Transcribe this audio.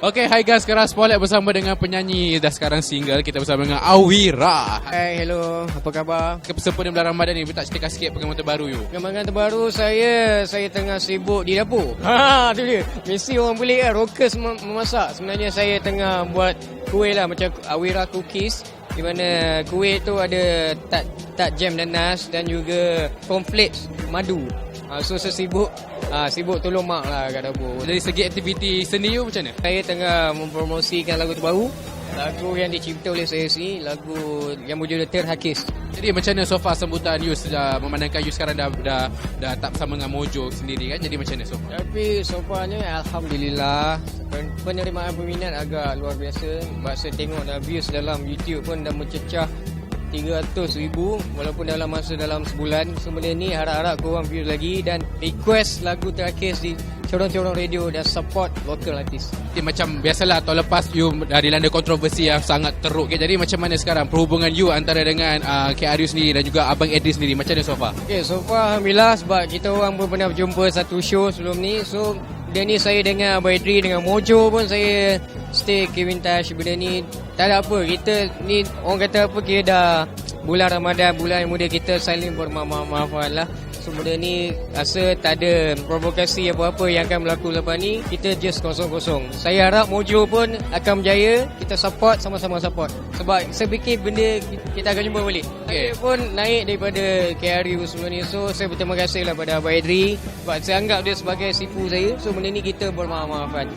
Okay, hi guys. Sekarang Spotlight bersama dengan penyanyi dah sekarang single. Kita bersama dengan Awira. Hai, hello. Apa khabar? Sempena bulan Ramadan ni, minta ceritakan sikit pengamatan terbaru you. Perkembangan terbaru saya, saya tengah sibuk di dapur. Ha, tu dia. Mesti orang boleh kan, rockers mem- memasak. Sebenarnya saya tengah buat kuih lah, macam Awira Cookies. Di mana kuih tu ada tak tak jam nanas dan juga cornflakes madu. Ha, so saya sibuk, ha, sibuk tolong mak lah kat dapur. Dari segi aktiviti seni you macam mana? Saya tengah mempromosikan lagu terbaru. Lagu yang dicipta oleh saya sendiri, lagu yang berjudul Terhakis. Jadi macam mana so far sambutan you sejak memandangkan you sekarang dah dah dah tak bersama dengan Mojo sendiri kan? Jadi macam mana so far? Tapi sofarnya Alhamdulillah pen- Penerimaan peminat agak luar biasa Sebab saya tengok dah views dalam YouTube pun dah mencecah 300 ribu Walaupun dalam masa dalam sebulan So benda ni harap-harap korang views lagi Dan request lagu terakhir di corong-corong radio Dan support local artist Jadi macam biasalah tahun lepas you dah dilanda kontroversi yang sangat teruk. Okay? Jadi macam mana sekarang perhubungan you antara dengan uh, KRU sendiri dan juga Abang Edris sendiri? Macam mana so far? Okay so far Alhamdulillah Sebab kita orang pun pernah berjumpa satu show sebelum ni So dia ni saya dengan Abang Edri dengan Mojo pun saya stay keep in touch. Benda ni tak ada apa kita ni orang kata apa kira dah bulan Ramadan bulan yang muda kita saling bermaaf-maafan lah so benda ni rasa tak ada provokasi apa-apa yang akan berlaku lepas ni kita just kosong-kosong. Saya harap Mojo pun akan berjaya kita support sama-sama support. Sebab saya fikir benda kita akan jumpa balik. Okay. okay. pun naik daripada KRU sebelum ni. So saya berterima kasih lah pada Abang Edri sebab saya anggap dia sebagai sifu saya. So benda ni kita bermaaf-maafan